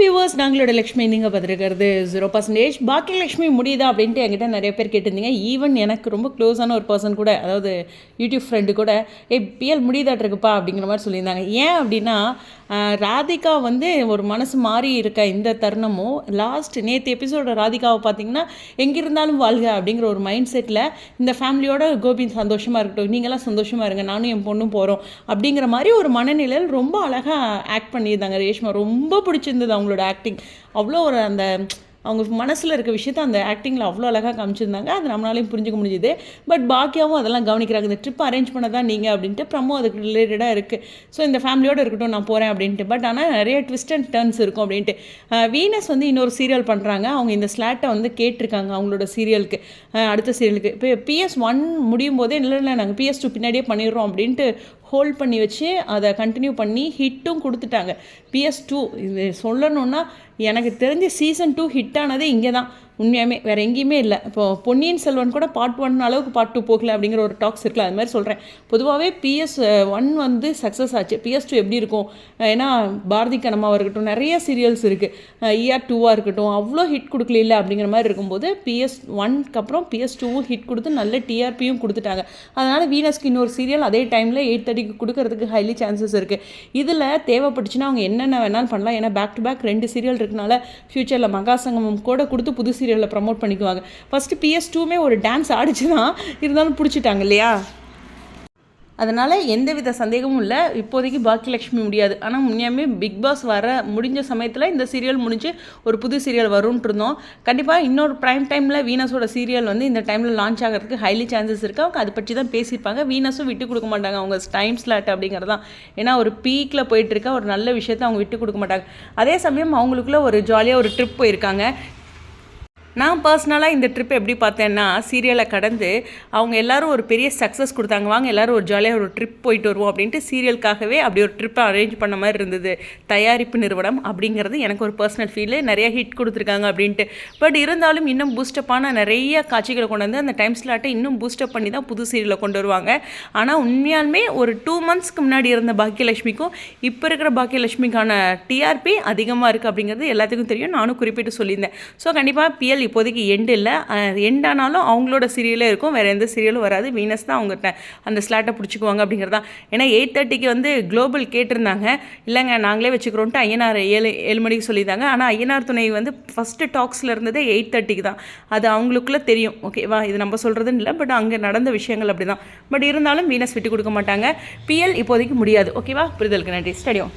Viewers நாங்களோட Lakshmi நீங்கள் பார்த்துருக்கிறது zero percentage பாக்கி லக்ஷ்மி முடியுதா அப்படின்ட்டு என்கிட்ட நிறைய பேர் கேட்டிருந்தீங்க. ஈவன் எனக்கு ரொம்ப க்ளோஸான ஒரு பர்சன் கூட அதாவது யூடியூப் ஃப்ரெண்டு கூட ஏ பிஎல் முடியுதாட்டிருக்குப்பா அப்படிங்கிற மாதிரி சொல்லியிருந்தாங்க. ஏன் அப்படின்னா ராதிகா வந்து ஒரு மனசு மாறி இருக்க இந்த தருணமும் லாஸ்ட் நேற்று எபிசோட ராதிகாவை பார்த்தீங்கன்னா எங்கிருந்தாலும் வாழ்க அப்படிங்கிற ஒரு மைண்ட் செட்டில் இந்த ஃபேமிலியோட கோபி சந்தோஷமாக இருக்கட்டும் நீங்களாம் சந்தோஷமாக இருங்க நானும் என் பொண்ணும் போகிறோம் அப்படிங்கிற மாதிரி ஒரு மனநிலையில் ரொம்ப அழகாக ஆக்ட் பண்ணியிருந்தாங்க ரேஷ்மா. ரொம்ப பிடிச்சிருந்தது அவங்க அவங்களோட ஆக்டிங் அவ்வளோ ஒரு அந்த அவங்க மனசில் இருக்க விஷயத்த அந்த ஆக்டிங்கில் அவ்வளோ அழகாக காமிச்சிருந்தாங்க. அது நம்மளாலையும் புரிஞ்சுக்க முடிஞ்சுது. பட் பாக்கியாவும் அதெல்லாம் கவனிக்கிறாங்க. இந்த ட்ரிப் அரேஞ்ச் பண்ண தான் நீங்கள் அப்படின்ட்டு ப்ரமோ அதுக்கு ரிலேட்டடாக இருக்குது ஸோ இந்த ஃபேமிலியோடு இருக்கட்டும் நான் போகிறேன் அப்படின்ட்டு. பட் ஆனால் நிறைய ட்விஸ்ட் அண்ட் டர்ன்ஸ் இருக்கும் அப்படின்ட்டு. வீனஸ் வந்து இன்னொரு சீரியல் பண்ணுறாங்க அவங்க இந்த ஸ்லாட்டை வந்து கேட்டிருக்காங்க அவங்களோட சீரியலுக்கு அடுத்த சீரியலுக்கு இப்போ பிஎஸ் ஒன் முடியும் போதே இல்லை இல்லை நாங்கள் பிஎஸ் டூ பின்னாடியே பண்ணிடுறோம் அப்படின்ட்டு ஹோல்ட் பண்ணி வச்சு அதை கண்டினியூ பண்ணி ஹிட்டும் கொடுத்துட்டாங்க. பிஎஸ் டூ இது சொல்லணுன்னா எனக்கு தெரிஞ்ச சீசன் டூ ஹிட் ஆனதே இங்கே தான் உண்மையாகவே வேறு எங்கேயுமே இல்லை. இப்போ பொன்னியின் செல்வன் கூட பார்ட் ஒன் அளவுக்கு பார்ட் டூ போகல அப்படிங்கிற ஒரு டாக்ஸ் இருக்குல்ல அது மாதிரி சொல்கிறேன் பொதுவாகவே பிஎஸ் ஒன் uh, வந்து சக்ஸஸ் ஆச்சு. பிஎஸ் டூ எப்படி இருக்கும்? ஏன்னா பாரதி கனமாவாக இருக்கட்டும் நிறைய சீரியல்ஸ் இருக்குது இஆர் டூவாக இருக்கட்டும் அவ்வளோ ஹிட் கொடுக்கல இல்லை அப்படிங்கிற மாதிரி இருக்கும்போது பிஎஸ் ஒன்க்கு அப்புறம் பிஎஸ் டூவும் ஹிட் கொடுத்து நல்ல டிஆர்பியும் கொடுத்துட்டாங்க. அதனால் வீனஸ்க்கு இன்னொரு சீரியல் அதே டைமில் எயிட் தேர்ட்டிக்கு கொடுக்கறதுக்கு ஹைலி சான்சஸ் இருக்குது இதில் தேவைப்பட்டுச்சுன்னா அவங்க என்னென்ன வேணாலும் பண்ணலாம். ஏன்னா பேக் டு பேக் ரெண்டு சீரியல் இருக்கனால ஃப்யூச்சரில் மகாசங்கமம் கூட கொடுத்து புது சீரியலில் ப்ரமோட் பண்ணிக்குவாங்க. ஃபஸ்ட்டு பிஎஸ் டூமே ஒரு டான்ஸ் ஆடிச்சு தான் இருந்தாலும் பிடிச்சிட்டாங்க இல்லையா? அதனால் எந்தவித சந்தேகமும் இல்லை. இப்போதைக்கு பாக்கியலட்சுமி முடியாது. ஆனால் உண்மையாமே பிக் பாஸ் வர முடிஞ்ச சமயத்தில் இந்த சீரியல் முடிஞ்சு ஒரு புது சீரியல் வரும்ன்ட்டு இருந்தோம். கண்டிப்பாக இன்னொரு ப்ரைம் டைமில் வீனஸோட சீரியல் வந்து இந்த டைமில் லான்ச் ஆகிறதுக்கு ஹைலி சான்சஸ் இருக்குது அவங்க அதை பற்றி தான் பேசியிருப்பாங்க. வீனஸும் விட்டு கொடுக்க மாட்டாங்க. அவங்க டைம் ஸ்லாட் அப்படிங்கிறது தான். ஏன்னா ஒரு பீக்கில் போயிட்டுருக்க ஒரு நல்ல விஷயத்தை அவங்க விட்டு கொடுக்க மாட்டாங்க. அதே சமயம் அவங்களுக்குள்ள ஒரு ஜாலியாக ஒரு ட்ரிப் போயிருக்காங்க. நான் பர்சனலாக இந்த ட்ரிப் எப்படி பார்த்தேன்னா சீரியலை கடந்து அவங்க எல்லாரும் ஒரு பெரிய சக்ஸஸ் கொடுத்தாங்க. வாங்க எல்லாரும் ஒரு ஜாலியாக ஒரு ட்ரிப் போயிட்டு வருவோம் அப்படின்ட்டு சீரியலுக்காகவே அப்படி ஒரு ட்ரிப்பை அரேஞ்ச் பண்ண மாதிரி இருந்தது. தயாரிப்பு நிறுவனம் அப்படிங்கிறது எனக்கு ஒரு பர்சனல் ஃபீலு நிறைய ஹிட் கொடுத்துருக்காங்க அப்படின்ட்டு. பட் இருந்தாலும் இன்னும் பூஸ்டப்பான நிறைய காட்சிகளை கொண்டு வந்து அந்த டைம் ஸ்லாட்டை இன்னும் பூஸ்டப் பண்ணி தான் புது சீரியலை கொண்டு வருவாங்க. ஆனால் உண்மையாலுமே ஒரு டூ மந்த்ஸ்க்கு முன்னாடி இருந்த பாக்கியலட்சுமிக்கும் இப்போ இருக்கிற பாக்கியலட்சுமிக்கான டிஆர்பி அதிகமாக இருக்குது அப்படிங்கிறது எல்லாத்துக்கும் தெரியும். நானும் குறிப்பிட்டு சொல்லியிருந்தேன். ஸோ கண்டிப்பாக பிஎல் இப்போதைக்கு எண்டு இல்லை. எண்டானாலும் அவங்களோட சீரியலே இருக்கும். வேறு எந்த சீரியலும் வராது. வீனஸ் தான் அவங்க அந்த ஸ்லாட்டை பிடிச்சிக்குவாங்க அப்படிங்கிறது தான் ஏன்னா எயிட் தேர்ட்டிக்கு வந்து குளோபல் கேட்டிருந்தாங்க. இல்லைங்க நாங்களே வச்சுக்கிறோன்ட்டு ஐயனார் ஏழு ஏழு மணிக்கு சொல்லியிருந்தாங்க. ஆனால் ஐயனார் துணை வந்து ஃபஸ்ட்டு டாக்ஸில் இருந்ததே எயிட் தேர்ட்டிக்கு தான். அது அவங்களுக்குள்ளே தெரியும். ஓகேவா இது நம்ம சொல்கிறதுன்னு இல்லை பட் அங்கே நடந்த விஷயங்கள் அப்படி தான் பட் இருந்தாலும் வீனஸ் விட்டு கொடுக்க மாட்டாங்க. பிஎல் இப்போதைக்கு முடியாது. ஓகேவா புரிதலுக்கு நன்றி. ஸ்டடியும்